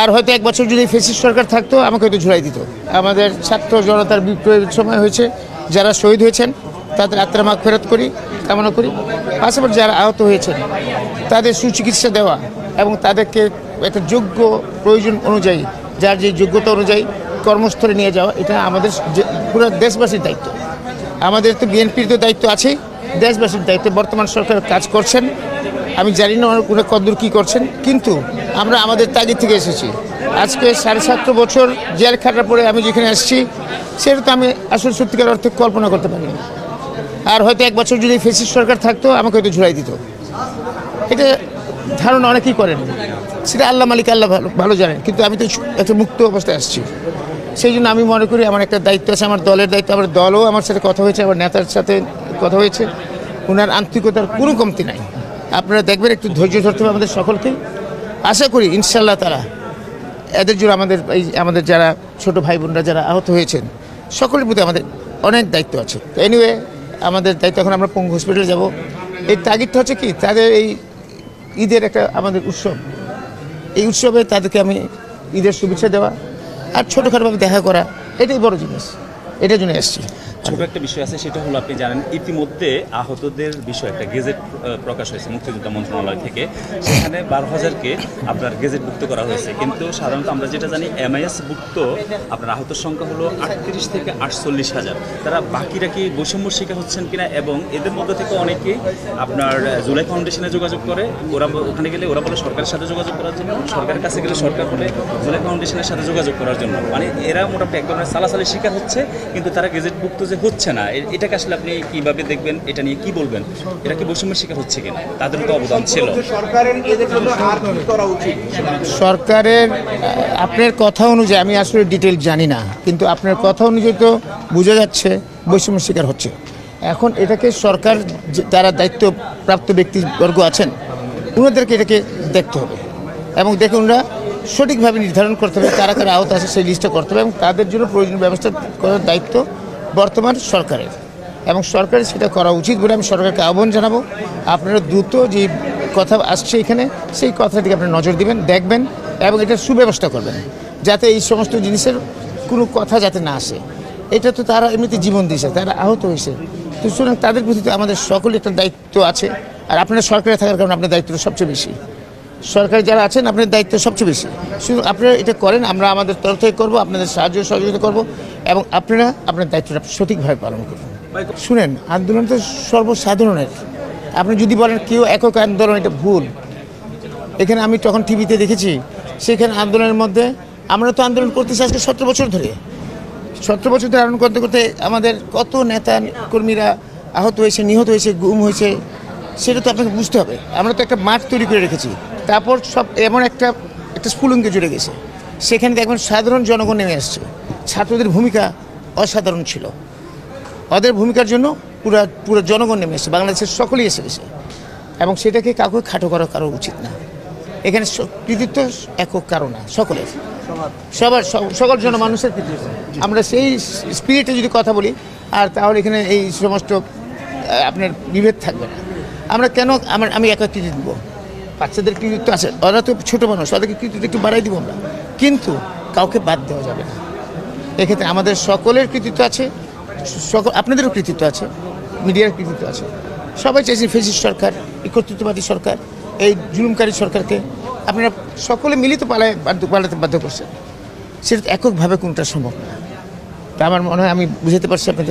আর হয়তো এক বছর যদি ফেসিস সরকার থাকতো, আমাকে হয়তো ঝুলাই দিত। আমাদের ছাত্র জনতার বিপ্লবের সময় হয়েছে, যারা শহীদ হয়েছেন, তাদের আত্মার মাগ ফেরত করি, কামনা করি। পাশাপাশি যারা আহত হয়েছেন, তাদের সুচিকিৎসা দেওয়া এবং তাদেরকে একটা যোগ্য প্রয়োজন অনুযায়ী, যার যে যোগ্যতা অনুযায়ী কর্মস্থলে নিয়ে যাওয়া, এটা আমাদের পুরো দেশবাসীর দায়িত্ব। আমাদের তো বিএনপির তো দায়িত্ব আছেই, দেশবাসীর দায়িত্ব বর্তমান সরকার কাজ করছেন। আমি জানি না ওরা কদ্দূর কী করছেন, কিন্তু আমরা আমাদের তাগিদ থেকে এসেছি। আজকে সাড়ে সাতশো বছর জেল খাটার পরে আমি যেখানে আসছি, সেটা তো আমি আসলে সত্যিকার অর্থে কল্পনা করতে পারিনি। আর হয়তো এক বছর যদি ফেসিস সরকার থাকতো, আমাকে হয়তো ঝুলাই দিত। এটা ধারণা অনেকেই করেন। সেটা আল্লাহ মালিক আল্লাহ ভালো ভালো জানেন। কিন্তু আমি তো একটা মুক্ত অবস্থায় আসছি। সেই জন্য আমি মনে করি আমার একটা দায়িত্ব আছে, আমার দলের দায়িত্ব, আমার দলও আমার সাথে কথা হয়েছে, আমার নেতার সাথে কথা হয়েছে। ওনার আন্তরিকতার কোনো কমতি নাই। আপনারা দেখবেন, একটু ধৈর্য ধরতে হবে আমাদের সকলকে। আশা করি ইনশাল্লাহ তারা এদের জন্য আমাদের এই আমাদের যারা ছোট ভাই বোনরা যারা আহত হয়েছেন, সকলের প্রতি আমাদের অনেক দায়িত্ব আছে। তো এনিওয়ে আমাদের দায়িত্ব এখন আমরা পঙ্গু হসপিটালে যাব। এই তাগিদটা হচ্ছে কি? তাদের এই ঈদের একটা আমাদের উৎসব। এই উৎসবে তাদেরকে আমি ঈদের শুভেচ্ছা দেওয়া আর ছোটোখাটোভাবে দেখা করা, এটাই বড় জিনিস। এটার জন্য এসেছি। ছোট একটা বিষয় আছে, সেটা হলো আপনি জানেন, ইতিমধ্যে আহতদের বিষয়ে একটা গেজেট প্রকাশ হয়েছে মুক্তিযোদ্ধা মন্ত্রণালয় থেকে। সেখানে বারো হাজারকে আপনার গেজেট ভুক্ত করা হয়েছে। কিন্তু সাধারণত আমরা যেটা জানি এমআইএস ভুক্ত আপনার আহতের সংখ্যা হলো আটত্রিশ থেকে আটচল্লিশ হাজার। তারা বাকিরা কি বৈষম্যর শিকার হচ্ছেন কিনা এবং এদের মধ্যে থেকে অনেকেই আপনার জুলাই ফাউন্ডেশনে যোগাযোগ করে। ওরা ওখানে গেলে ওরা বলে সরকারের সাথে যোগাযোগ করার জন্য, সরকারের কাছে গেলে সরকার বলে জুলাই ফাউন্ডেশনের সাথে যোগাযোগ করার জন্য। মানে এরা মোটামুটি এক ধরনের সালাসালির শিকার হচ্ছে, কিন্তু তারা গেজেটভুক্ত যে হচ্ছে না এটাকে আসলে আপনি কীভাবে দেখবেন এটা নিয়ে কি বলবেন? এরা কি বৈষম্যের শিকার হচ্ছে কিনা? তাদের তো অবদান ছিল। সরকারের আপনার কথা অনুযায়ী আমি আসলে ডিটেল জানি না কিন্তু আপনার কথা অনুযায়ী তো বোঝা যাচ্ছে বৈষম্যের শিকার হচ্ছে। এখন এটাকে সরকার যারা দায়িত্বপ্রাপ্ত ব্যক্তিবর্গ আছেন ওনাদেরকে এটাকে দেখতে হবে। এবং দেখে ওনারা সঠিকভাবে নির্ধারণ করতে হবে কারা কারা আহত আছে সেই লিস্টটা করতে হবে এবং তাদের জন্য প্রয়োজনীয় ব্যবস্থা করার দায়িত্ব বর্তমান সরকারের। এবং সরকারের সেটা করা উচিত বলে আমি সরকারকে আহ্বান জানাব। আপনারা দ্রুত যে কথা আসছে এখানে, সেই কথাটিকে আপনি নজর দিবেন, দেখবেন, এবং এটার সুব্যবস্থা করবেন। যাতে এই সমস্ত জিনিসের কোনো কথা যাতে না আসে। এটা তো তারা এমনিতে জীবন দিয়েছে, তারা আহত হয়েছে। তো সুতরাং তাদের প্রতি তো আমাদের সকলের একটা দায়িত্ব আছে। আর আপনারা সরকারে থাকার কারণে আপনার দায়িত্বটা সবচেয়ে বেশি। সরকারি যারা আছেন আপনার দায়িত্ব সবচেয়ে বেশি। শুধু আপনারা এটা করেন, আমরা আমাদের তরফ থেকে করব, আপনাদের সাহায্য সহযোগিতা করব, এবং আপনারা আপনার দায়িত্বটা সঠিকভাবে পালন করুন। শুনেন, আন্দোলন তো সর্বসাধারণের। আপনি যদি বলেন কেউ একক আন্দোলন, এটা ভুল। এখানে আমি তখন টিভিতে দেখেছি, সেখানে আন্দোলনের মধ্যে আমরা তো আন্দোলন করতেছি আজকে সতেরো বছর ধরে। সতেরো বছর ধরে আন্দোলন করতে করতে আমাদের কত নেতা কর্মীরা আহত হয়েছে, নিহত হয়েছে, গুম হয়েছে সেটা তো আপনাকে বুঝতে হবে। আমরা তো একটা মাঠ তৈরি করে রেখেছি। তারপর সব এমন একটা একটা স্ফুলঙ্গে জুড়ে গেছে। সেখানে দেখবেন সাধারণ জনগণ নেমে আসছে। ছাত্রদের ভূমিকা অসাধারণ ছিল। ওদের ভূমিকার জন্য পুরা, পুরো জনগণ নেমে এসেছে বাংলাদেশের সকলেই এসে গেছে। এবং সেটাকে কাউকে খাটো করা কারও উচিত না। এখানে কৃতিত্ব একক কারও না, সকলের। সবার সকল জনমানুষের কৃতিত্ব। আমরা সেই স্পিরিটে যদি কথা বলি, আর তাহলে এখানে এই সমস্ত আপনার বিভেদ থাকবে না। আমরা কেন আমার, আমি একা কৃতিত্ব দেবো? বাচ্চাদের কৃতিত্ব আছে। ওরা তো ছোটো মানুষ, ওদেরকে কৃতিত্ব একটু বাড়াই দিব আমরা। কিন্তু কাউকে বাদ দেওয়া যাবে না। এক্ষেত্রে আমাদের সকলের কৃতিত্ব আছে সকল আপনাদেরও কৃতিত্ব আছে, মিডিয়ার কৃতিত্ব আছে। সবাই চাইছে ফেসিস সরকার এই কর্তৃত্ববাদী সরকার, এই জুলুমকারী সরকারকে। আপনারা সকলে মিলিত পালায় বাধ্য, পালাতে বাধ্য করছেন। সেটা এককভাবে কোনটা সম্ভব না। তা আমার মনে হয়, আমি বুঝাতে পারছি আপনাদের